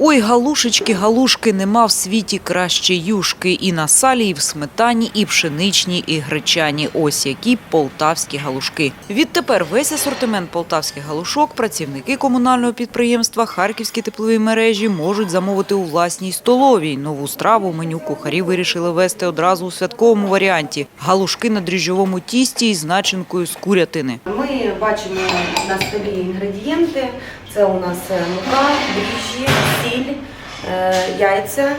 Ой, галушечки, галушки, нема в світі краще юшки. І на салі, і в сметані, і пшеничні, і гречані. Ось які полтавські галушки. Відтепер весь асортимент полтавських галушок працівники комунального підприємства Харківські теплові мережі можуть замовити у власній столовій. Нову страву меню кухарі вирішили вести одразу у святковому варіанті. Галушки на дріжджовому тісті із начинкою з курятини. Ми бачимо на столі інгредієнти. Це у нас е, мука, дріжджі, сіль, е, яйця.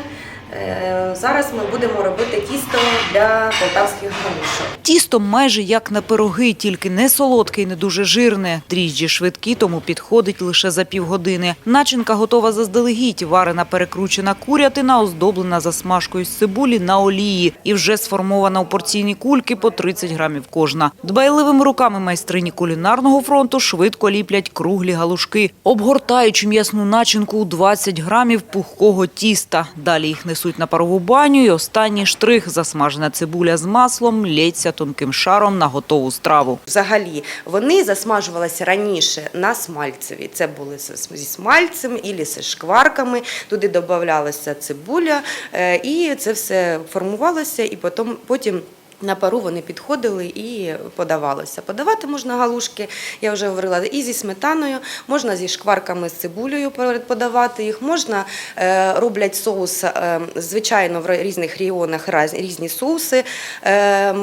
Е, Зараз ми будемо робити тісто для полтавських галушок. Тісто майже як на пироги, тільки не солодке і не дуже жирне. Дріжджі швидкі, тому підходить лише за півгодини. Начинка готова заздалегідь. Варена перекручена курятина, оздоблена засмажкою з цибулі на олії і вже сформована у порційні кульки по 30 грамів кожна. Дбайливими руками майстрині кулінарного фронту швидко ліплять круглі галушки, обгортаючи м'ясну начинку у 20 грамів пухкого тіста. Далі їх несуть на парову баню і останній штрих – засмажена цибуля з маслом лється тонким шаром на готову страву. Взагалі вони засмажувалися раніше на смальцеві. Це були зі смальцем і зі шкварками. Туди додавалася цибуля, е, і це все формувалося, і потім потім. На пару вони підходили і подавалося. Подавати можна галушки, я вже говорила, і зі сметаною, можна зі шкварками з цибулею подавати їх, можна е, роблять соус, е, звичайно, в різних регіонах раз різні соуси. Е,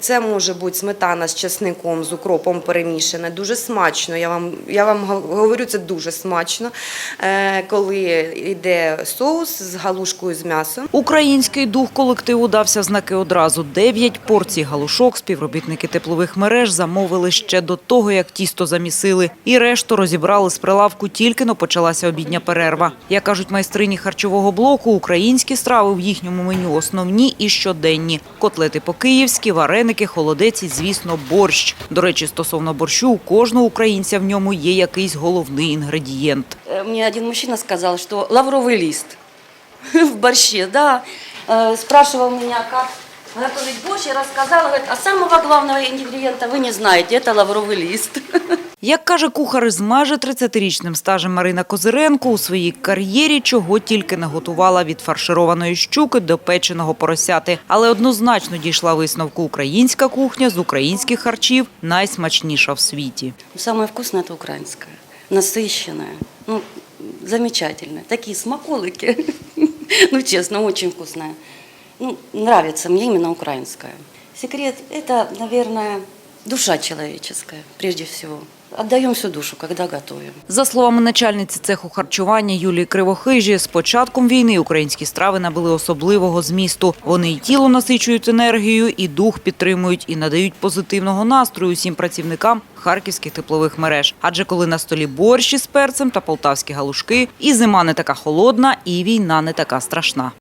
це може бути сметана з чесником, з укропом перемішана. Дуже смачно. Я вам я вам говорю, це дуже смачно, коли йде соус з галушкою з м'ясом. Український дух колективу дався знаки одразу. дев'ять. Порції галушок співробітники теплових мереж замовили ще до того, як тісто замісили, і решту розібрали з прилавку тільки но почалася обідня перерва. Як кажуть майстрині харчового блоку, українські страви в їхньому меню основні і щоденні: котлети по-київськи, вареники, холодець і, звісно, борщ. До речі, стосовно борщу, у кожного українця в ньому є якийсь головний інгредієнт. Е, мені один мужчина сказав, що лавровий ліст в борщі. Да. Е, спрашував мене, як как готовить борщ, я рассказала, говорит, а самого главного ингредиента вы не знаете, это лавровый лист. Як каже кухар з майже 30-річним стажем Марина Козиренко, у своїй кар'єрі чого тільки не готувала від фаршированої щуки до печеного поросяти. Але однозначно дійшла висновку українська кухня з українських харчів найсмачніша в світі. Самое вкусное это украинское, насыщенное, ну, замечательное. Такие смаколыки, ну, честно, очень вкусное. Ну, нравится мне именно украинская. Секрет – это, наверное, душа человеческая, прежде всего. Отдаем всю душу, когда готовим. За словами начальниці цеху харчування Юлії Кривохижі, з початком війни українські страви набули особливого змісту. Вони і тіло насичують енергією, і дух підтримують, і надають позитивного настрою усім працівникам харківських теплових мереж. Адже коли на столі борщ із перцем та полтавські галушки, і зима не така холодна, і війна не така страшна.